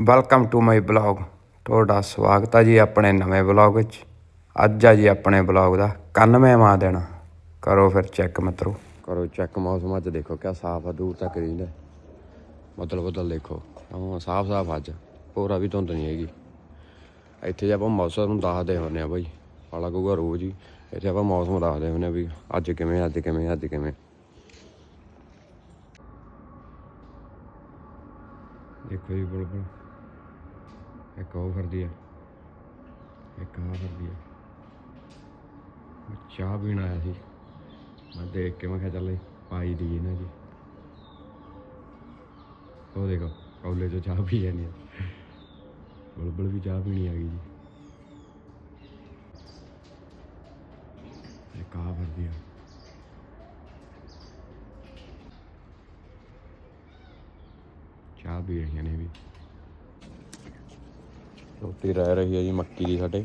Welcome to my blog ਤੁਹਾਡਾ ਸਵਾਗਤ ਹੈ ਜੀ ਆਪਣੇ ਨਵੇਂ ਬਲੌਗ ਵਿੱਚ। ਅੱਜ ਆ ਜੀ ਆਪਣੇ ਬਲੌਗ ਦਾ 91ਵਾਂ ਦਿਨ। ਕਰੋ ਫਿਰ ਚੈੱਕ ਮਿੱਤਰੋ। ਕਰੋ ਚੈੱਕ ਮੌਸਮ ਅੱਜ ਦੇਖੋ ਕਿਆ ਸਾਫ਼ ਆ, ਦੂਰ ਤੱਕ ਰਹਿੰਦਾ। ਬਦਲ ਬਦਲ ਦੇਖੋ। ਹਾਂ, ਸਾਫ਼ ਸਾਫ਼ ਅੱਜ। ਪੂਰਾ ਵੀ ਧੁੰਦ ਨਹੀਂ ਹੈਗੀ। ਇੱਥੇ ਜੇ ਆਪਾਂ ਮੌਸਮ ਨੂੰ ਦੱਸਦੇ ਹੁੰਦੇ ਆ ਬਾਈ ਹਾਲਾ ਕਹੂਗਾ ਰੋਜ਼ ਹੀ। ਇੱਥੇ ਆਪਾਂ ਮੌਸਮ ਦੱਸਦੇ ਹੁੰਦੇ ਆ ਵੀ ਅੱਜ ਕਿਵੇਂ ਅੱਜ ਕਿਵੇਂ ਅੱਜ ਕਿਵੇਂ। ਦੇਖੋ ਜੀ ਬੁਲਬੁਲ ਇੱਕ ਉਹ ਫਿਰਦੀ ਆ। ਇੱਕ ਆ ਫਿਰਦੀ ਆ। ਮੈਂ ਚਾਹ ਪੀਣ ਆਇਆ ਸੀ। ਮੈਂ ਦੇਖ ਕੇ ਮੈਂ ਕਿਹਾ ਚੱਲ ਪਾਈ ਦੀ ਇਹਨਾਂ ਜੀ ਉਹ ਦੇਖੋ, ਕੌਲੇ ਚੋਂ ਚਾਹ ਪੀ ਜਾਂਦੀ ਆ। ਬੁਲਬੁਲ ਵੀ ਚਾਹ ਪੀਣੀ ਆ ਗਈ ਜੀ। ਇੱਕ ਆ ਫਿਰਦੀ ਆ। ਚਾਹ ਪੀ ਰਹੀਆਂ ਨੇ ਵੀ। ਰੋਟੀ ਰਹਿ ਰਹੀ ਹੈ ਜੀ ਮੱਕੀ ਦੀ ਸਾਡੇ।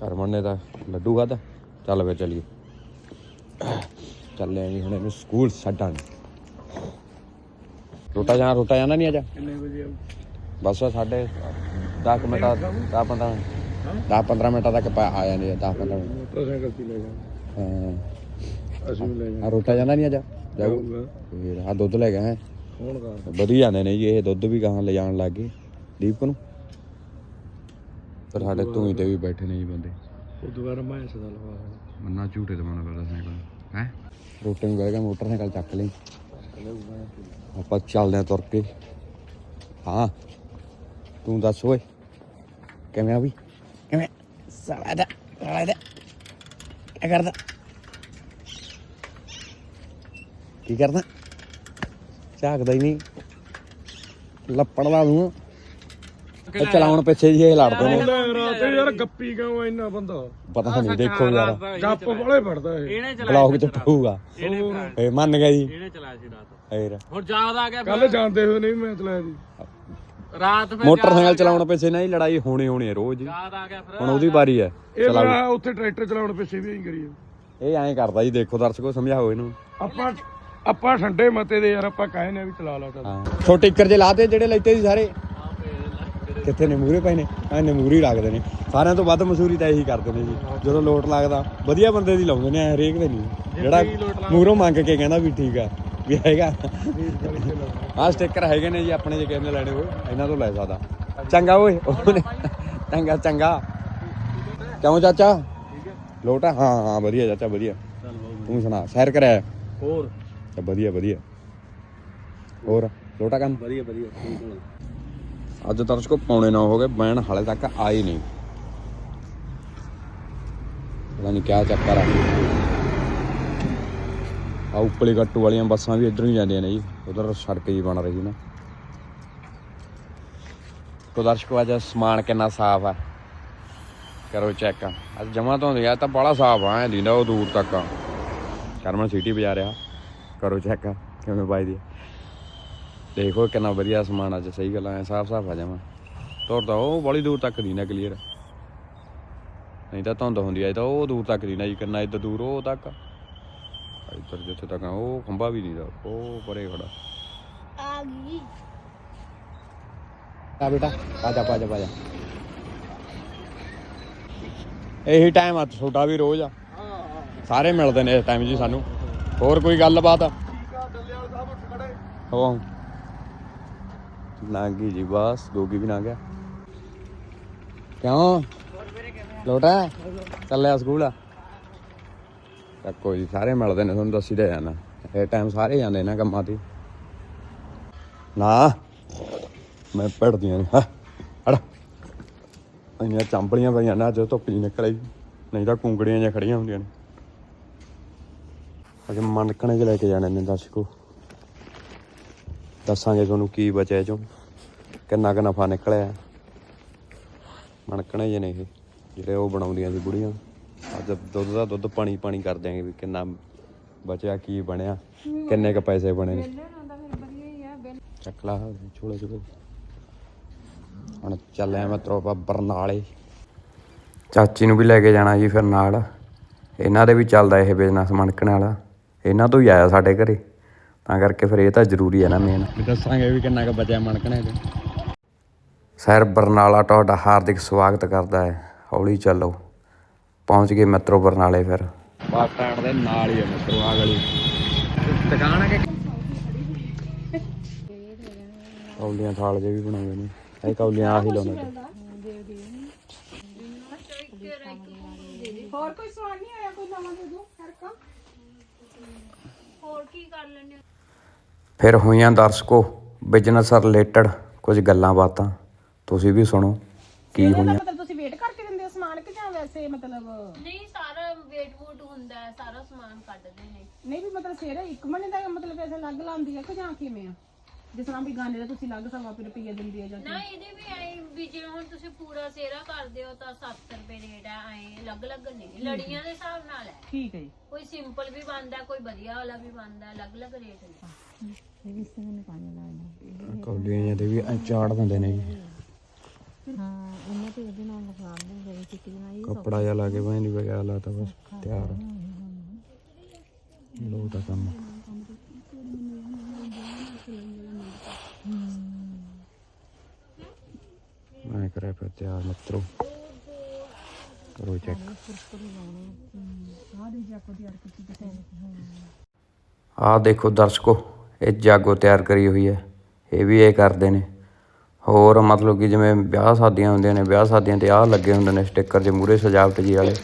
ਕਰਮਨ ਨੇ ਤਾਂ ਲੱਡੂ ਖਾਦਾ ਚੱਲ ਫੇ ਚਲੀਏ। ਚੱਲੇ ਆਂ ਜੀ ਹੁਣ ਇਹਨੂੰ ਸਕੂਲ ਛੱਡਾਂ ਰੋਟਾ ਜਾਣਾ ਰੋਟਾ ਜਾਣਾ ਨਹੀਂ ਆਜਾ ਕਿੰਨੇ ਵਜੇ ਆਉ ਬਸ ਸਾਡੇ 10 ਮਿੰਟ 10 15 10 15 ਮਿੰਟਾਂ ਤੱਕ ਆ ਜਾਂਦੇ ਆ 10 15 ਮਿੰਟ। ਮੋਟਰਸਾਈਕਲ ਤੇ ਲੈ ਜਾ ਹਾਂ। ਅਸੀਂ ਵੀ ਲੈ ਆ ਰੋਟਾ ਜਾਣਾ ਨਹੀਂ ਜਾਊ। ਜਾਊਗਾ। ਆ ਦੁੱਧ ਲੈ ਗਏ ਹੈ ਕੌਣ ਦਾ ਵਧੀ ਜਾਂਦੇ ਨੇ ਜੀ ਇਹ ਦੁੱਧ ਵੀ ਗਾਹਾਂ ਲੈ ਜਾਣ ਲੱਗ ਦੀਪਕ ਨੂੰ ਪਰ ਸਾਡੇ ਧੂਈ ਤੇ ਵੀ ਬੈਠੇ ਨੇ ਜੀ ਬੰਦੇ। ਉਹ ਦੁਬਾਰਾ ਮੈਂ ਸਦਾ ਲਵਾ ਮੰਨਾ ਝੂਟੇ ਤੇ ਮਨਾ ਕਰਦਾ ਸਾਈਕਲ ਹੈ? ਰੋਟੇ ਨੂੰ ਕਹੇਗਾ ਮੋਟਰਸਾਈਕਲ ਚੱਕ ਲਈ। ਆਪਾਂ ਚੱਲਦੇ ਆ ਤੁਰ ਕੇ। ਹਾਂ। ਤੂੰ ਦੱਸ ਓਏ ਕਿਵੇਂ ਆ ਵੀ ਕਿਵੇਂ? ਸਾਲਾ ਦਾ ਸਾਲਾ ਦਾ ਕੀ ਕਰਦਾ? ਕੀ ਕਰਦਾ? ਝਾਕਦਾ ਹੀ ਨਹੀਂ। ਲੱਪੜ ਲਾ ਦੂੰ ਇਹ ਚਲਾਉਣ ਪਿੱਛੇ ਜੀ ਇਹ ਲੜਦੇ ਨੇ ਰਾਤ ਯਾਰ ਗੱਪੀ ਕਿਉਂ ਇੰਨਾ ਬੰਦਾ? ਪਤਾ ਨਹੀਂ ਦੇਖੋ ਯਾਰ। ਗੱਪ ਵਾਲੇ ਫੜਦਾ ਇਹ। ਇਹਨੇ ਬਲੌਗ ਚ ਪਊਗਾ। ਇਹ ਮੰਨ ਗਿਆ ਜੀ। ਇਹਨੇ ਚਲਾਇਆ ਸੀ ਰਾਤ। ਫੇਰ। ਹੁਣ ਯਾਦ ਆ ਗਿਆ ਕੱਲ ਜਾਂਦੇ ਹੋਏ ਨਹੀਂ ਮੈਂ ਚਲਾਇਆ ਸੀ। ਰਾਤ ਫਿਰ ਮੋਟਰਸਾਈਕਲ ਚਲਾਉਣ ਪਿੱਛੇ ਨਹੀਂ ਲੜਾਈ ਹੋਣੀ ਹੋਣੀ ਹੈ ਰੋਜ਼। ਹੀ ਯਾਦ ਆ ਗਿਆ ਫਿਰ। ਹੁਣ ਉਹਦੀ ਵਾਰੀ ਹੈ ਇਹ ਮੈਂ ਉੱਥੇ ਟਰੈਕਟਰ ਚਲਾਉਣ ਪਿੱਛੇ ਵੀ ਐਂ ਕਰੀਏ। ਇਹ ਐਂ ਕਰਦਾ ਜੀ ਦੇਖੋ ਦਰਸ਼ਕੋ ਸਮਝਾਓ ਇਹਨੂੰ। ਆਪਾਂ ਆਪਾਂ ਠੰਡੇ ਮਤੇ ਦੇ ਯਾਰ ਆਪਾਂ ਕਾਹੇ ਨੇ ਵੀ ਚਲਾ ਲਾ ਚੱਲ। ਹਾਂ। ਛੋਟੇ ਇੱਕਰ ਜੇ ਲਾਤੇ ਜਿਹੜੇ ਲੈਤੇ ਸੀ ਸਾਰੇ। ਕਿੱਥੇ ਨੇ ਮੂਰੇ ਪਏ ਨੇ ਐ ਰੱਖਦੇ ਨੇ। ਸਾਰਿਆਂ ਤੋਂ ਵੱਧ ਮਸੂਰੀ ਤਾਂ ਇਹੀ ਕਰਦੇ ਨੇ ਜੀ। ਜਦੋਂ ਲੋਟ ਲੱਗਦਾ ਵਧੀਆ ਬੰਦੇ ਦੀ ਲਾਉਂਦੇ ਨੇ ਹਰੇਕ ਦੇ ਨਹੀਂ। ਜਿਹੜਾ ਮੂਰੋਂ ਮੰਗ ਕੇ ਕਹਿੰਦਾ ਵੀ ਠੀਕ ਆ ਵੀ ਹੈਗਾ। ਆਹ ਸਟicker ਹੈਗੇ ਨੇ ਜੀ ਆਪਣੇ ਜੇ ਨੇ ਲੈਣੇ ਹੋਏ ਇਹਨਾਂ ਤੋਂ ਲੈ ਸਕਦਾ। ਚੰਗਾ ਓਏ ਚੰਗਾ ਚੰਗਾ। ਕਿਉਂ ਚਾਚਾ? ਲੋਟ ਆ? ਹਾਂ ਹਾਂ ਵਧੀਆ ਚਾਚਾ ਵਧੀਆ। ਤੂੰ ਸੁਣਾ ਸੈਰ ਕਰਿਆ ਹੋਰ? ਵਧੀਆ ਵਧੀਆ। ਹੋਰ ਲੋਟਾ ਕੰਮ? ਵਧੀਆ ਵਧੀਆ ਅੱਜ ਦਰਸ਼ਕੋ ਪੌਣੇ ਨਾ ਹੋ ਗਏ, ਬੈਣ ਹਾਲੇ ਤੱਕ ਆਈ ਨਹੀਂ। ਪਤਾ ਨਹੀਂ ਕਿਆ ਚੱਕਰ ਆ। ਆ ਉੱਪਲੇ ਗੱਟੂ ਵਾਲੀਆਂ ਬੱਸਾਂ ਵੀ ਇਧਰੋਂ ਹੀ ਜਾਂਦੀਆਂ ਨੇ ਜੀ, ਉਧਰ ਸੜਕ ਜੀ ਬਣ ਰਹੀ ਨਾ। ਤੋ ਦਰਸ਼ਕੋ, ਅੱਜ ਸਮਾਨ ਕਿੰਨਾ ਸਾਫ਼ ਆ। ਕਰੋ ਚੈੱਕ ਅੱਜ ਜਮਾ ਤੋਂ ਆ ਤਾਂ ਬੜਾ ਸਾਫ਼ ਆ, ਐ ਦਿੰਦਾ ਉਹ ਦੂਰ ਤੱਕ। ਆ ਕਰਮਨ ਸਿਟੀ ਵਜਾ ਰਿਹਾ ਕਰੋ ਚੈੱਕ ਕਿਵੇਂ ਬਾਈ ਦੀ ਦੇਖੋ ਕਿੰਨਾ ਵਧੀਆ ਸਮਾਨ ਅੱਜ ਸਹੀ ਗੱਲ ਐ ਸਾਫ਼ ਸਾਫ਼ ਆ ਜਾਵਾਂ। ਤੁਰਦਾ ਉਹ ਬੜੀ ਦੂਰ ਤੱਕ ਦੀ ਨਾ ਕਲੀਅਰ ਨਹੀਂ ਤਾਂ ਧੁੰਦ ਹੁੰਦੀ ਐ ਤਾਂ ਉਹ ਦੂਰ ਤੱਕ ਦੀ ਨਾ ਜੀ ਕਿੰਨਾ ਇੱਧਰ ਦੂਰ ਉਹ ਤੱਕ ਇੱਧਰ ਜਿੱਥੇ ਤੱਕ ਉਹ ਖੰਭਾ ਵੀ ਨਹੀਂ ਦਾ ਉਹ ਪਰੇ ਖੜਾ। ਆ ਗਈ। ਆ ਬੇਟਾ ਆ ਜਾ ਪਾ ਜਾ ਪਾ ਜਾ। ਇਹੀ ਟਾਈਮ ਆ ਛੋਟਾ ਵੀ ਰੋਜ਼ ਆ। ਸਾਰੇ ਮਿਲਦੇ ਨੇ ਇਸ ਟਾਈਮ ਜੀ ਸਾਨੂੰ। ਹੋਰ ਕੋਈ ਗੱਲਬਾਤ? ਹੋ ਨਾਗੀ ਜੀ ਬਸ ਦੋਗੀ ਵੀ ਨਾ ਗਿਆ ਕਿਉਂ ਲੋਟਾ ਚੱਲਿਆ ਸਕੂਲ ਤਾਂ ਕੋਈ ਸਾਰੇ ਮਿਲਦੇ ਨੇ ਤੁਹਾਨੂੰ ਦੱਸੀ ਦੇ ਜਾਣਾ ਇਹ ਟਾਈਮ ਸਾਰੇ ਜਾਂਦੇ ਨੇ ਕੰਮਾਂ ਤੇ ਨਾ ਮੈਂ ਪੜਦੀਆਂ ਨੇ ਹਾਂ ਹੜ ਇੰਨੀਆਂ ਚਾਂਪਲੀਆਂ ਪਈਆਂ ਨਾ ਜੋ ਧੁੱਪ ਜੀ ਨਿਕਲੇ ਨਹੀਂ ਤਾਂ ਕੁੰਗੜੀਆਂ ਜਿਹਾ ਖੜੀਆਂ ਹੁੰਦੀਆਂ ਨੇ ਅਜੇ ਮਨਕਣੇ ਚ ਲੈ ਕੇ ਜਾਣੇ ਨੇ ਦਰਸ਼ਕੋ ਦੱਸਾਂਗੇ ਤੁਹਾਨੂੰ ਕੀ ਬਚਿਆ ਇਹ ਚੋਂ। ਕਿੰਨਾ ਕੁ ਨਫਾ ਨਿਕਲਿਆ। ਮਣਕਣੇ ਜੇ ਨੇ ਇਹ, ਜਿਹੜੇ ਉਹ ਬਣਾਉਂਦੀਆਂ ਸੀ ਬੁੜੀਆਂ। ਅੱਜ ਦੁੱਧ ਦਾ ਦੁੱਧ ਪਾਣੀ ਪਾਣੀ ਕਰ ਦਿਆਂਗੇ ਵੀ ਕਿੰਨਾ ਬਚਿਆ, ਕੀ ਬਣਿਆ, ਕਿੰਨੇ ਕ ਪੈਸੇ ਬਣੇ ਨੇ। ਚੱਕ ਲਾ, ਛੋਲੇ ਛੋਲੇ। ਹੁਣ ਚੱਲਿਆ ਮੈਂ ਤਰੋਪਾ ਬਰਨਾਲੇ। ਚਾਚੀ ਨੂੰ ਵੀ ਲੈ ਕੇ ਜਾਣਾ ਜੀ ਫਿਰ ਨਾਲ। ਇਹਨਾਂ ਦੇ ਵੀ ਚੱਲਦਾ ਇਹ ਬਿਜ਼ਨਸ ਮਣਕਣ ਵਾਲਾ। ਇਹਨਾਂ ਤੋਂ ਹੀ ਆਇਆ ਸਾਡੇ ਘਰੇ। ਤਾਂ ਕਰਕੇ ਫਿਰ ਇਹ ਤਾਂ ਜ਼ਰੂਰੀ ਹੈ ਨਾ ਮੇਨ ਦੱਸਾਂਗੇ ਵੀ ਕਿੰਨਾ ਕੁ ਬਚਿਆ ਮਣਕਣੇ ਤੇ ਸਰ ਬਰਨਾਲਾ ਤੁਹਾਡਾ ਹਾਰਦਿਕ ਸਵਾਗਤ ਕਰਦਾ ਹੈ। ਹੌਲੀ ਚੱਲੋ। ਪਹੁੰਚ ਗਏ ਮਿੱਤਰੋ ਬਰਨਾਲੇ ਫਿਰ। ਬੱਸ ਸਟੈਂਡ ਦੇ ਨਾਲ ਹੀ ਹੈ ਮਿੱਤਰੋ ਆ ਗਲੀ। ਦੁਕਾਨ ਹੈ ਕਿ ਕੌਲੀਆਂ ਥਾਲ ਜੇ ਵੀ ਬਣਾਉਂਦੇ ਨੇ। ਇਹ ਕੌਲੀਆਂ ਆਹੀ ਲਾਉਂਦੇ ਨੇ। ਹੋਰ ਕੋਈ ਸਵਾਲ ਨਹੀਂ ਆਇਆ ਕੋਈ ਨਵਾਂ ਦੇ ਦੋ ਹਰਕਾ ਹੋਰ ਕੀ ਕਰ ਲੈਣੇ ਫਿਰ ਹੋਈਆਂ ਦਰਸ਼ਕੋ ਬਿਜ਼ਨਸ ਰਿਲੇਟਡ ਕੁਝ ਗੱਲਾਂ ਬਾਤਾਂ। ਤੁਸੀਂ ਵੀ ਸੁਣੋ ਕੀ ਹੋਈਆਂ। ਮਤਲਬ ਤੁਸੀਂ ਵੇਟ ਕਰਕੇ ਦਿੰਦੇ ਹੋ ਸਮਾਨ ਕਿ ਜਾਂ ਵੈਸੇ ਮਤਲਬ ਨਹੀਂ ਸਾਰਾ ਵੇਟ ਵੂਟ ਹੁੰਦਾ ਹੈ ਸਾਰਾ ਸਮਾਨ ਕੱਢਦੇ ਨੇ। ਨਹੀਂ ਵੀ ਮਤਲਬ ਸਵੇਰੇ ਇੱਕ ਮਹੀਨੇ ਦਾ ਮਤਲਬ ਪੈਸੇ ਲੱਗ ਲਾਉਂਦੀ ਆ ਕਿ ਜਾਂ ਕਿਵੇਂ ਆ? ਜਿਸ ਤਰ੍ਹਾਂ ਵੀ ਗਾਨੇ ਦਾ ਤੁਸੀਂ ਲੱਗ ਸਵਾ ਫਿਰ ਰੁਪਈਆ ਦਿੰਦੀ ਆ ਜਾਂ ਨਾ ਇਹਦੇ ਵੀ ਐ ਵੀ ਜਿਵੇਂ ਹੁਣ ਤੁਸੀਂ ਪੂਰਾ ਸੇਰਾ ਕਰਦੇ ਹੋ ਤਾਂ 70 ਰੁਪਏ ਰੇਟ ਹੈ ਐ ਅਲੱਗ-ਅਲੱਗ ਨਹੀਂ ਲੜੀਆਂ ਦੇ ਹਿਸਾਬ ਨਾਲ ਹੈ। ਠੀਕ ਹੈ ਜੀ। ਕੋਈ ਸਿੰਪਲ ਵੀ ਬਣਦਾ ਕੋਈ ਵਧੀਆ ਵਾਲਾ ਵੀ ਬਣਦਾ ਅਲੱਗ-ਅਲੱਗ ਰੇਟ ਨੇ। ਕੌਲੀਆਂ ਦੇ ਵੀ ਐਂ ਚਾੜ ਦਿੰਦੇ ਨੇ। ਜੀ ਕੱਪੜਾ ਜਿਹਾ ਲਾ ਕੇ ਨਹੀਂ ਵਗੈਰਾ ਲਾਤਾ ਬਸ ਤਿਆਰ। ਲੋ ਤਾਂ ਕੰਮ। ਮੈਂ ਤਿਆਰ ਮਿੱਤਰੋ ਕਰੋ ਚੈੱਕ ਆਹ ਦੇਖੋ ਦਰਸ਼ਕੋ ਇਹ ਜਾਗੋ ਤਿਆਰ ਕਰੀ ਹੋਈ ਹੈ ਇਹ ਵੀ ਇਹ ਕਰਦੇ ਨੇ ਹੋਰ ਮਤਲਬ ਕਿ ਜਿਵੇਂ ਵਿਆਹ ਸ਼ਾਦੀਆਂ ਹੁੰਦੀਆਂ ਨੇ ਵਿਆਹ ਸ਼ਾਦੀਆਂ ਤੇ ਆਹ ਲੱਗੇ ਹੁੰਦੇ ਨੇ ਸਟicker ਜੇ ਮੂਰੇ ਸਜਾਵਟ ਜੀ ਵਾਲੇ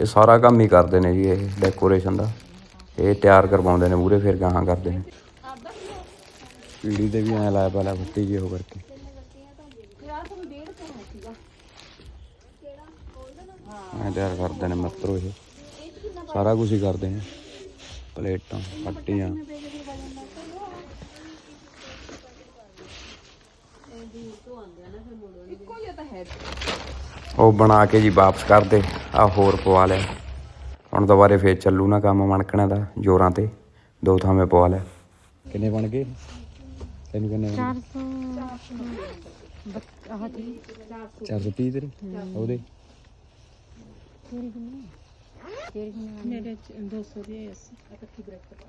ਇਹ ਸਾਰਾ ਕੰਮ ਹੀ ਕਰਦੇ ਨੇ ਜੀ ਇਹ ਡੈਕੋਰੇਸ਼ਨ ਦਾ ਇਹ ਤਿਆਰ ਕਰਵਾਉਂਦੇ ਨੇ ਮੂਰੇ ਫਿਰ ਗਾਹਾਂ ਕਰਦੇ ਨੇ ਪੀੜੀ ਦੇ ਵੀ ਐ ਲਾਇਆ ਪਹਿਲਾਂ ਫੱਟੀ ਜੀ ਉਹ ਕਰਕੇ ਐ ਤਿਆਰ ਕਰਦੇ ਨੇ ਮਿੱਤਰੋ ਇਹ। ਸਾਰਾ ਕੁਝ ਹੀ ਕਰਦੇ ਨੇ। ਪਲੇਟਾਂ ਪੱਟੀਆਂ। ਉਹ ਬਣਾ ਕੇ ਜੀ ਵਾਪਸ ਕਰਦੇ। ਆ ਹੋਰ ਪਵਾ ਲਿਆ। ਹੁਣ ਦੁਬਾਰੇ ਫੇਰ ਚੱਲੂ ਨਾ ਕੰਮ ਮਣਕਣਾ ਦਾ ਜੋਰਾਂ ਤੇ। ਦੋ ਥਾਵੇਂ ਪਵਾ ਲਿਆ। ਕਿੰਨੇ ਬਣ ਗਏ? ਤੈਨੂੰ ਕਿੰਨੇ 400 430 ਤੇਰੇ? ਉਹਦੇ? ਮੇਰੇ 200 ਦੇ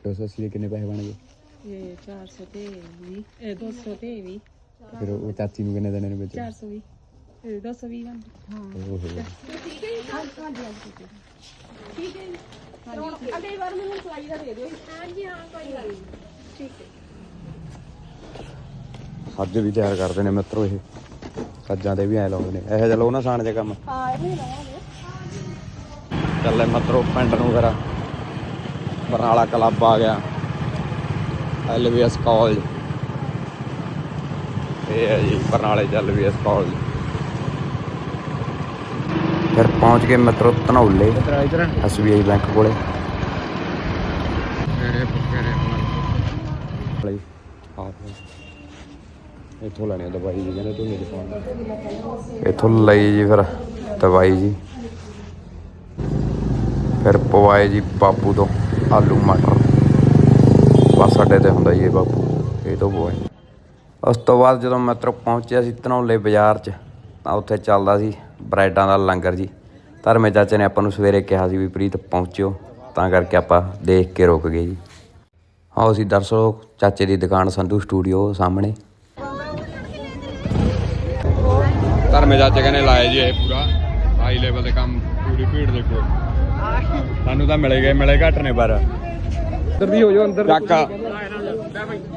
280 ਦੇ ਕਿੰਨੇ ਪੈਸੇ ਬਣ ਗਏ ਇਹ 400 ਤੇ 20 ਇਹ 200 ਤੇ 20 ਫਿਰ ਉਹ ਚਾਚੀ ਨੂੰ ਕਿੰਨੇ ਦੇਣੇ ਨੇ ਵਿੱਚ 420 ਇਹ 220 ਹਾਂ ਓਹੋ ਠੀਕ ਹੈ ਜੀ ਹੁਣ ਅਗਲੀ ਵਾਰ ਮੈਨੂੰ ਸਲਾਈ ਦਾ ਦੇ ਦਿਓ ਹਾਂਜੀ ਹਾਂ ਕੋਈ ਗੱਲ ਨਹੀਂ ਸੱਜ ਵੀ ਤਿਆਰ ਕਰਦੇ ਨੇ ਮਿੱਤਰੋ ਇਹ। ਸੱਜਾਂ ਤੇ ਵੀ ਐ ਲਾਉਂਦੇ ਨੇ। ਇਹੋ ਜਿਹਾ ਲੋ ਨਾ ਸਾਣ ਜੇ ਕੰਮ। ਹਾਂ, ਇਹ ਵੀ ਚੱਲੇ ਮਤਰੋ ਪਿੰਡ ਨੂੰ ਫਿਰ। ਬਰਨਾਲਾ ਕਲੱਬ ਆ ਗਿਆ। LVS college. ਇਹ ਹੈ ਜੀ ਬਰਨਾਲੇ ਚ ਐਲਵੀਐਸ ਕਾਲਜ। ਫਿਰ ਪਹੁੰਚ ਗਏ ਮਤਰੋ ਧਨੌਲੇ ਇਧਰ ਇਧਰ ਐਸਬੀਆਈ ਬੈਂਕ ਕੋਲੇ। ਲਈ ਆਪ ਇੱਥੋਂ ਲੈਣੀ ਦਵਾਈ ਜੀ ਕਹਿੰਦੇ ਤੂੰ ਮੇਰੇ ਪਾਉਣ ਇੱਥੋਂ ਲਈ ਜੀ ਫਿਰ ਦਵਾਈ ਜੀ। ਫਿਰ ਪਵਾਏ ਜੀ ਬਾਪੂ ਤੋਂ ਆਲੂ ਮਟਰ। ਬਸ ਅੱਡੇ ਤੇ ਹੁੰਦਾ ਜੀ ਇਹ ਬਾਪੂ, ਇਹ ਤੋਂ ਪਵਾਏ। ਉਸ ਤੋਂ ਬਾਅਦ ਜਦੋਂ ਮੈਂ ਤਰ ਪਹੁੰਚਿਆ ਸੀ ਧਨੌਲੇ ਬਾਜ਼ਾਰ 'ਚ, ਤਾਂ ਉੱਥੇ ਚੱਲਦਾ ਸੀ ਬ੍ਰੈਡਾਂ ਦਾ ਲੰਗਰ ਜੀ। ਧਰਮੇ ਚਾਚੇ ਨੇ ਆਪਾਂ ਨੂੰ ਸਵੇਰੇ ਕਿਹਾ ਸੀ ਵੀ ਪ੍ਰੀਤ ਪਹੁੰਚਿਓ, ਤਾਂ ਕਰਕੇ ਆਪਾਂ ਦੇਖ ਕੇ ਰੁਕ ਗਏ ਜੀ। ਆਓ ਅਸੀਂ ਦਰਸ਼ੋ, ਚਾਚੇ ਦੀ ਦੁਕਾਨ ਸੰਧੂ ਸਟੂਡੀਓ ਸਾਹਮਣੇ। ਧਰਮੇ ਚਾਚੇ ਕਹਿੰਦੇ ਲਾਏ ਜੀ ਇਹ ਪੂਰਾ। ਹਾਈ ਲੈਵਲ ਦੇ ਕੰਮ, ਪੂਰੀ ਭੀੜ ਦੇਖੋ। ਸਾਨੂੰ ਤਾਂ ਮਿਲੇ ਗਏ ਮਿਲੇ ਘੱਟ ਨੇ ਪਰ। ਅੰਦਰ ਦੀ ਹੋ ਜਾਓ ਅੰਦਰ ਕਾਕਾ।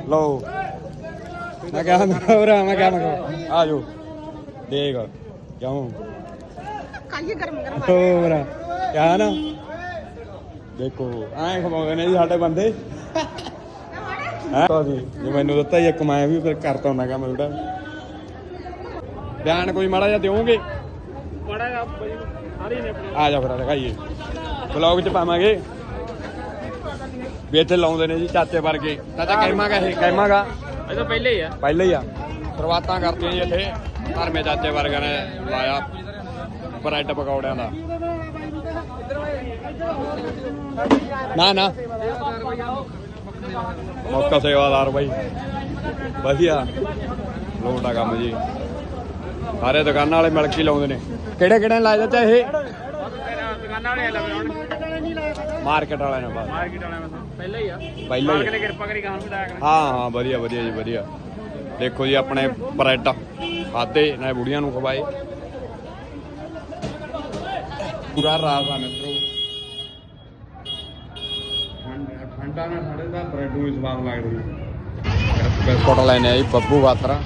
ਲਓ। ਮੈਂ ਕਿਹਾ ਹੋਰ ਮੈਂ ਕਿਹਾ ਮੈਂ ਆ ਜਾਓ। ਦੇਖ ਕਿਉਂ ਕਾਈਏ ਗਰਮ ਗਰਮ ਹੋਰ ਕਿਆ ਨਾ। ਦੇਖੋ ਐਂ ਖਵਾਉਂਦੇ ਨੇ ਜੀ ਸਾਡੇ ਬੰਦੇ। ਹਾਂ? ਜੀ ਜੇ ਮੈਨੂੰ ਦਿੱਤਾ ਹੀ ਇੱਕ ਮੈਂ ਵੀ ਫਿਰ ਕਰਤਾ ਹੁੰਦਾ ਕੰਮ ਥੋੜਾ ਬਿਆਨ ਕੋਈ ਮਾੜਾ ਜਿਹਾ ਦਿਓਗੇ? ਮਾੜਾ ਜਿਹਾ ਬਈ ਸਾਰੀ ਨੇ ਆਪਣੇ। ਆ ਜਾ ਫਿਰ ਦਿਖਾਈਏ ਬਲੌਗ ਚ ਪਾਵਾਂਗੇ। ਵੀ ਇੱਥੇ ਲਾਉਂਦੇ ਨੇ ਜੀ ਚਾਚੇ ਵਰਗੇ। ਚਾਚਾ ਕਹਿਮਾਗਾ ਇਹ? ਕਹਿਮਾਗਾ ਇਹ ਤਾਂ ਪਹਿਲੇ ਹੀ ਆ। ਪਹਿਲੇ ਹੀ ਆ। ਸ਼ੁਰੂਆਤਾਂ ਕਰਤੀਆਂ ਜੀ ਇੱਥੇ। ਧਰਮੇ ਚਾਚੇ ਵਰਗਿਆਂ ਨੇ ਲਾਇਆ ਬ੍ਰੈਡ ਪਕੌੜਿਆਂ ਦਾ। ਨਾ ਨਾ। ਮੌਕਾ ਸੇਵਾਦਾਰ ਬਾਈ। ਵਧੀਆ। ਲੋਟਾ ਕੰਮ ਜੀ। ਸਾਰੇ ਦੁਕਾਨਾਂ ਵਾਲੇ ਮਿਲ ਕੇ ਹੀ ਲਾਉਂਦੇ ਨੇ। ਕਿਹੜੇ ਕਿਹੜੇ ਲਾਏ ਦਿੱਤਾ ਇਹ? ਦੁਕਾਨਾਂ ਵਾਲੇ ਲਾਉਣ ਮਾਰਕੀਟ ਵਾਲਿਆਂ ਨੇ ਬਸ ਮਾਰਕੀਟ ਵਾਲਿਆਂ ਨੂੰ ਪਹਿਲਾਂ ਹੀ ਆ। ਪਹਿਲਾਂ ਹੀ ਮਾਲਕ ਕਿਰਪਾ ਕਰੀ ਗਾਂ ਨੂੰ ਕਰੇ ਹਾਂ ਹਾਂ ਵਧੀਆ ਵਧੀਆ ਜੀ ਵਧੀਆ। ਦੇਖੋ ਜੀ ਆਪਣੇ ਬ੍ਰੈਡ ਖਾਦੇ ਨਾ ਬੁੜੀਆਂ ਨੂੰ ਖਵਾਏ। ਪੂਰਾ ਰਾਤ ਆ ਮਿੱਤਰੋ। ਠੰਡ- ਨਾ ਸਾਡੇ ਦਾ ਬ੍ਰੈਡ ਨੂੰ ਹੀ ਸਵਾਦ ਲੱਗ ਰਹੀ ਬਿਸਕੁਟ ਲੈਣੇ ਆ ਜੀ ਬੱਬੂ ਬਾਤਰਾ।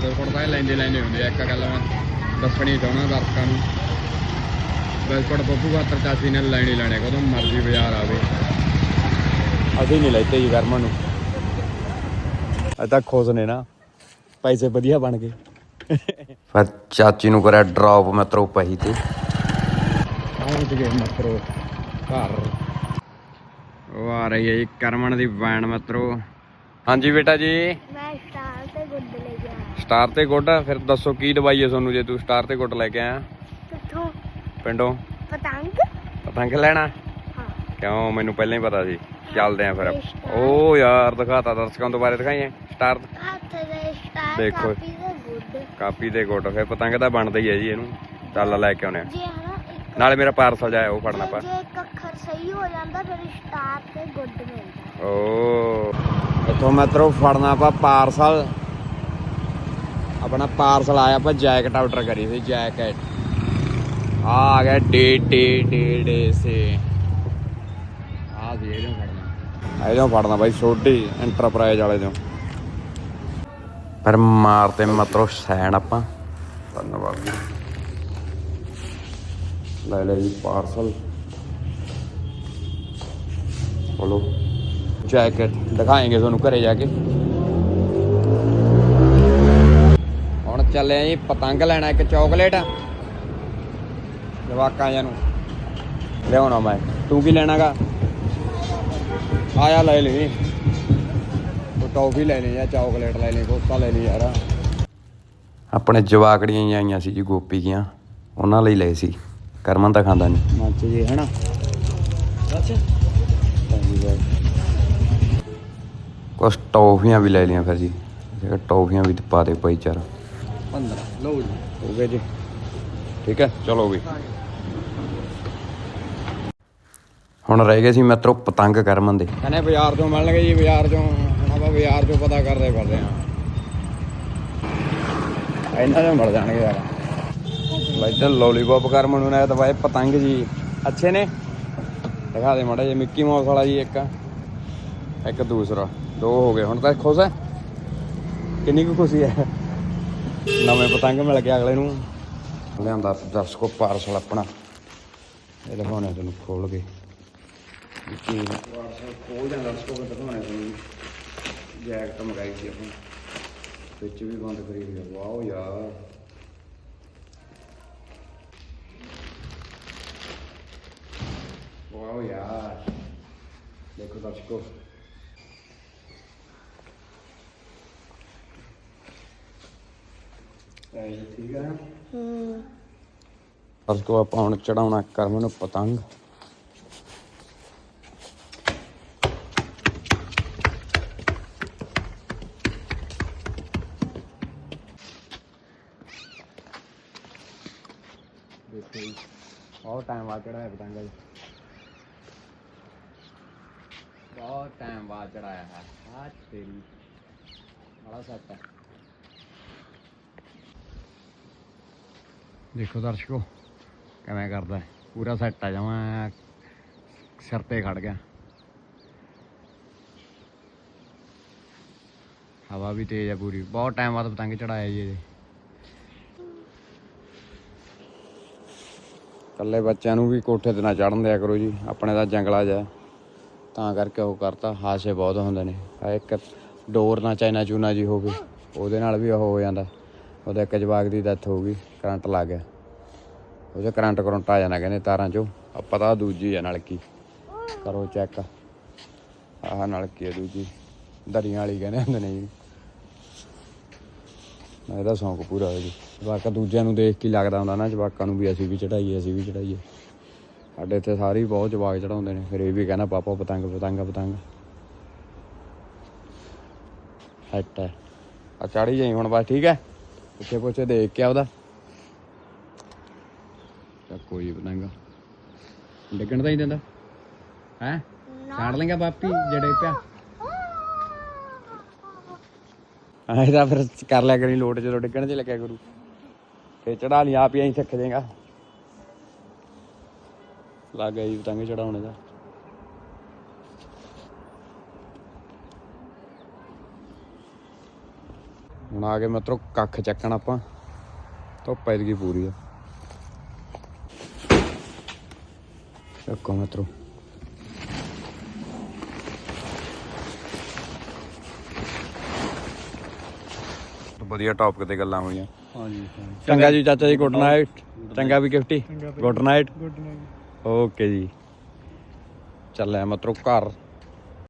ਤਾਂ ਇਹ ਲੈਂਦੇ ਲੈਂਦੇ ਹੁੰਦੇ ਆ ਇੱਕ ਗੱਲ ਮੈਂ ਦੱਸਣੀ ਚਾਹੁੰਦਾ ਦਰਸ਼ਕਾਂ ਨੂੰ। ਬਿਸਕੁਟ ਬੱਬੂ ਬਾਤਰ ਚਾਚੀ ਨੇ ਲੈਣੇ ਲੈਣੇ ਕਦੋਂ ਮਰਜ਼ੀ ਬਾਜ਼ਾਰ ਆਵੇ। ਅਸੀਂ ਨਹੀਂ ਲੈਤੇ ਜੀ ਗਰਮਨ ਨੂੰ। ਅੱਜ ਤੱਕ ਖੁਸ਼ ਨੇ ਨਾ ਪੈਸੇ ਵਧੀਆ ਬਣ ਗਏ। ਫਿਰ ਚਾਚੀ ਨੂੰ ਕਰਿਆ ਡ੍ਰੌਪ ਮਿੱਤਰੋ ਪਹੀ ਤੇ। ਪਹੁੰਚ ਗਏ ਮਿੱਤਰੋ ਘਰ। ਉਹ ਆ ਰਹੀ ਹੈ ਜੀ ਕਰਮਨ ਦੀ ਵੈਨ ਮਿੱਤਰੋ। ਹਾਂਜੀ ਬੇਟਾ ਜੀ। ਮੈਂ ਸਟਾਰ ਸਟਾਰ ਤੇ ਗੁੱਡ ਫਿਰ ਦੱਸੋ ਕੀ ਦਵਾਈ ਹੈ ਤੁਹਾਨੂੰ ਜੇ ਤੂੰ ਸਟਾਰ ਤੇ ਗੁੱਡ ਲੈ ਕੇ ਆਇਆ? ਕਿੱਥੋਂ? ਪਿੰਡੋਂ। ਪਤੰਗ? ਪਤੰਗ ਲੈਣਾ? ਹਾਂ। ਕਿਉਂ? ਮੈਨੂੰ ਪਹਿਲਾਂ ਹੀ ਪਤਾ ਸੀ। ਚੱਲਦੇ ਆ ਫਿਰ। ਓ ਯਾਰ ਦਿਖਾਤਾ ਦਰਸ਼ਕਾਂ ਤੋਂ ਬਾਰੇ ਦਿਖਾਈਏ। ਸਟਾਰ ਹੱਥ ਦੇ ਸਟਾਰ ਦੇਖੋ। ਕਾਪੀ ਦੇ ਗੁੱਡ। ਕਾਪੀ ਤੇ ਗੁੱਡ ਫਿਰ ਪਤੰਗ ਤਾਂ ਬਣਦਾ ਹੀ ਹੈ ਜੀ ਇਹਨੂੰ। ਚੱਲ ਲੈ ਕੇ ਆਉਣੇ ਆ। ਜੇ ਹਨਾ ਨਾਲੇ ਮੇਰਾ ਪਾਰਸਲ ਜਾਇਆ ਉਹ ਫੜਨਾ ਪਾ। ਜੇ ਇੱਕ ਅੱਖਰ ਸਹੀ ਹੋ ਜਾਂਦਾ ਫਿਰ ਸਟਾਰ ਤੇ ਗੁੱਡ ਮਿਲਦਾ। ਓ। ਇੱਥੋਂ ਮੈਤਰੋ ਫੜਨਾ ਪਾ ਪਾਰਸਲ ਆਪਣਾ ਪਾਰਸਲ ਆਇਆ ਪਾ ਜੈਕਟ ਆਰਡਰ ਕਰੀ ਸੀ ਜੈਕਟ ਆ ਆ ਗਿਆ ਡੇ ਡੇ ਡੇ ਡੇ ਸੇ। ਆ ਜੀ ਇਹਦੋਂ ਫੜਨਾ ਇਹਦੋਂ ਫੜਨਾ ਬਾਈ ਛੋਟੀ ਐਂਟਰਪ੍ਰਾਈਜ਼ ਵਾਲੇ ਤੋਂ। ਪਰ ਮਾਰਤੇ ਮਤਰੋ ਸੈਨ ਆਪਾਂ। ਧੰਨਵਾਦ। ਲੈ ਲੈ ਜੀ ਪਾਰਸਲ ਬੋਲੋ। ਜੈਕਟ ਦਿਖਾਏਂਗੇ ਤੁਹਾਨੂੰ ਘਰੇ ਜਾ ਕੇ ਹੁਣ ਚੱਲੇ ਆਂ ਜੀ ਪਤੰਗ ਲੈਣਾ ਇੱਕ ਚਾਕਲੇਟ ਜਵਾਕਾਂ ਜਾਂ ਨੂੰ। ਲਿਆਉਣਾ ਮੈਂ ਤੂੰ ਕੀ ਲੈਣਾਗਾ? ਆਇਆ ਲੈ ਲਈ। ਉਹ ਟੌਫੀ ਲੈ ਲਈ ਜਾਂ ਚਾਕਲੇਟ ਲੈ ਲਈ ਕੋਸਾ ਲੈ ਲਈ ਯਾਰ। ਆਪਣੇ ਜਵਾਕੜੀਆਂ ਹੀ ਆਈਆਂ ਸੀ ਜੀ ਗੋਪੀ ਗੀਆਂ ਉਹਨਾਂ ਲਈ ਲਏ ਸੀ। ਕਰਮਨ ਤਾਂ ਖਾਂਦਾ ਨਹੀਂ। ਮੱਚ ਜੀ ਹੈਨਾ? ਅੱਛਾ। ਕੁਛ ਟੌਫੀਆਂ ਵੀ ਲੈ ਲਈਆਂ ਫਿਰ ਜੀ। ਜਿਹੜਾ ਟੌਫੀਆਂ ਵੀ ਪਾ ਦੇ ਭਾਈ ਚਾਰ 15 ਲਓ ਜੀ। ਹੋ ਗਏ ਜੀ। ਠੀਕ ਹੈ ਚਲੋ ਵੀ। ਹੁਣ ਰਹਿ ਗਏ ਸੀ ਮਿੱਤਰੋ ਪਤੰਗ ਕਰਮਨ ਦੇ। ਕਹਿੰਦੇ ਬਾਜ਼ਾਰ ਚੋਂ ਮਿਲਣਗੇ ਜੀ ਬਾਜ਼ਾਰ ਚੋਂ। ਹੁਣ ਆਪਾਂ ਬਾਜ਼ਾਰ ਚੋਂ ਪਤਾ ਕਰਦੇ ਫਿਰਦੇ ਆ ਇਹਨਾਂ ਦੇ ਮਿਲ ਜਾਣਗੇ ਯਾਰ। ਲੈਦਰ ਲੋਲੀਪੌਪ ਕਰਮਨ ਨੂੰ ਨਾ ਤਾਂ ਬਾਈ ਪਤੰਗ ਜੀ। ਅੱਛੇ ਨੇ। ਦਿਖਾ ਦੇ ਮਾੜਾ ਜਿਹਾ ਮਿੱਕੀ ਮਾਊਸ ਵਾਲਾ ਜੀ ਇੱਕ। ਇੱਕ ਦੂਸਰਾ। ਦੋ ਹੋ ਗਏ। ਹੁਣ ਤਾਂ ਖੁਸ਼ ਹੈ? ਕਿੰਨੀ ਕੁ ਖੁਸ਼ੀ ਹੈ? ਨਵੇਂ ਪਤੰਗ ਮਿਲ ਗਿਆ ਅਗਲੇ ਨੂੰ। ਲਿਆਂਦਾ ਦਰਸ਼ਕੋ ਪਾਰਸਲ ਆਪਣਾ। ਇਹ ਦਿਖਾਉਣੇ ਤੁਹਾਨੂੰ ਖੋਲ ਕੇ। ਪਾਰਸਲ ਖੋਲ ਜਾਂ ਦਰਸ਼ਕੋ ਕੋ ਦਿਖਾਉਣੇ ਤੁਹਾਨੂੰ ਜੈਕਟ ਮੰਗਾਈ ਸੀ ਆਪਾਂ। ਵਿੱਚ ਵੀ ਬੰਦ ਕਰੀ ਹੋਈ ਆ। ਵਾਓ ਯਾਰ। ਵਾਓ ਯਾਰ। ਦੇਖੋ ਦਰਸ਼ਕੋ ਇਹ ਠੀਕ ਹੂੰ। ਕੋ ਆਪਾਂ ਹੁਣ ਚੜਾਉਣਾ ਕਰਮ ਨੂੰ ਪਤੰਗ। ਦੇਖੋ ਜੀ ਬਹੁਤ ਟਾਈਮ ਬਾਅਦ ਚੜਾਇਆ ਪਤੰਗ ਜੀ। ਬਹੁਤ ਟਾਈਮ ਬਾਅਦ ਚੜਾਇਆ ਹੈ। ਆ ਤੇਰੀ ਬੜਾ ਸੱਟ ਹੈ ਦੇਖੋ ਦਰਸ਼ਕੋ, ਕਿਵੇਂ ਕਰਦਾ ਪੂਰਾ ਸੈੱਟ ਆ ਜਾਵਾਂ ਸਿਰ ਤੇ ਖੜ ਗਿਆ। ਹਵਾ ਵੀ ਤੇਜ਼ ਆ ਪੂਰੀ। ਬਹੁਤ ਟਾਈਮ ਬਾਅਦ ਪਤੰਗ ਚੜਾਇਆ ਜੀ ਇਹਦੇ। ਕੱਲੇ ਬੱਚਿਆਂ ਨੂੰ ਵੀ ਕੋਠੇ ਤੇ ਨਾ ਚੜਨ ਦਿਆ ਕਰੋ ਜੀ। ਆਪਣੇ ਦਾ ਜੰਗਲਾ ਜਾ ਤਾਂ ਕਰਕੇ ਉਹ ਕਰਤਾ। ਹਾਸੇ ਬਹੁਤ ਹੁੰਦੇ ਨੇ। ਆ ਇੱਕ ਡੋਰ ਨਾ ਚਾਈਨਾ ਚੂਨਾ ਜੀ ਹੋਵੇ, ਉਹਦੇ ਨਾਲ ਵੀ ਉਹ ਹੋ ਜਾਂਦਾ। ਉਹਦੇ ਇੱਕ ਜਵਾਕ ਦੀ ਡੈਥ ਹੋ ਗਈ, ਕਰੰਟ ਲੱਗ ਗਿਆ। ਉਹਦੇ ਕਰੰਟ ਕਰੰਟ ਆ ਜਾਣਾ ਕਹਿੰਦੇ ਤਾਰਾਂ 'ਚੋਂ ਆ ਪਤਾ ਦੂਜੀ ਆ ਨਲਕੀ। ਕਰੋ ਚੈੱਕ ਆਹ ਨਲਕੀ ਆ ਦੂਜੀ। ਦਰੀਆਂ ਵਾਲੀ ਕਹਿੰਦੇ ਹੁੰਦੇ ਨੇ ਜੀ। ਇਹਦਾ ਸ਼ੌਂਕ ਪੂਰਾ ਹੋ ਜੀ ਜਵਾਕਾਂ ਦੂਜਿਆਂ ਨੂੰ ਦੇਖ ਕੇ ਲੱਗਦਾ ਹੁੰਦਾ ਨਾ, ਜਵਾਕਾਂ ਨੂੰ ਵੀ ਅਸੀਂ ਵੀ ਚੜਾਈਏ ਅਸੀਂ ਵੀ ਚੜਾਈਏ ਸਾਡੇ ਇੱਥੇ ਸਾਰੇ ਬਹੁਤ ਜਵਾਕ ਚੜਾਉਂਦੇ ਨੇ। ਫਿਰ ਇਹ ਵੀ ਕਹਿੰਦਾ, ਪਾਪਾ, ਪਤੰਗ ਪਤੰਗ ਪਤੰਗ। ਹੱਟ ਹੈ। ਆ ਚੜੀ ਜਾਈ ਹੁਣ ਬਸ, ਠੀਕ ਹੈ? ਪੁੱਛੇ ਪੁੱਛੇ ਦੇਖ ਕੇ ਉਹਦਾ ਤਾਂ ਕੋਈ ਪਤੰਗ ਡਿੱਗਣ ਤਾਂ ਹੀ ਦਿੰਦਾ। ਹੈ? ਛਾੜ ਲੇਗਾ ਬਾਪੀ ਜੜੇ ਪਿਆ। ਆਹ ਇਹਦਾ ਫਿਰ ਕਰ ਲਿਆ ਕਰੀ ਲੋਟ, ਜਦੋਂ ਡਿੱਗਣ ਚ ਲੱਗਿਆ ਕਰੂ। ਫੇ ਚੜਾ ਲਈ, ਆਪ ਹੀ ਐਂ ਸਿੱਖ ਜਾਏਗਾ ਲੱਗ ਗਈ ਪਤੰਗ ਚੜਾਉਣੇ ਦਾ। ਹੁਣ ਆ ਗਏ ਮਤਰੋ ਕੱਖ ਚੱਕਣ ਆਪਾਂ। ਧੁੱਪ ਪੈ ਗਈ ਪੂਰੀ ਆ। ਚੱਕੋ ਮਤਰੋ। ਵਧੀਆ ਟੌਪਿਕ ਤੇ ਗੱਲਾਂ ਹੋਈਆਂ। ਹਾਂਜੀ। ਚੰਗਾ ਜੀ ਚਾਚਾ ਜੀ ਗੁੱਡ ਨਾਈਟ ਚੰਗਾ ਵੀ Gifty good night good night okay ਜੀ। ਚੱਲਿਆ ਮਤਰੋ ਘਰ।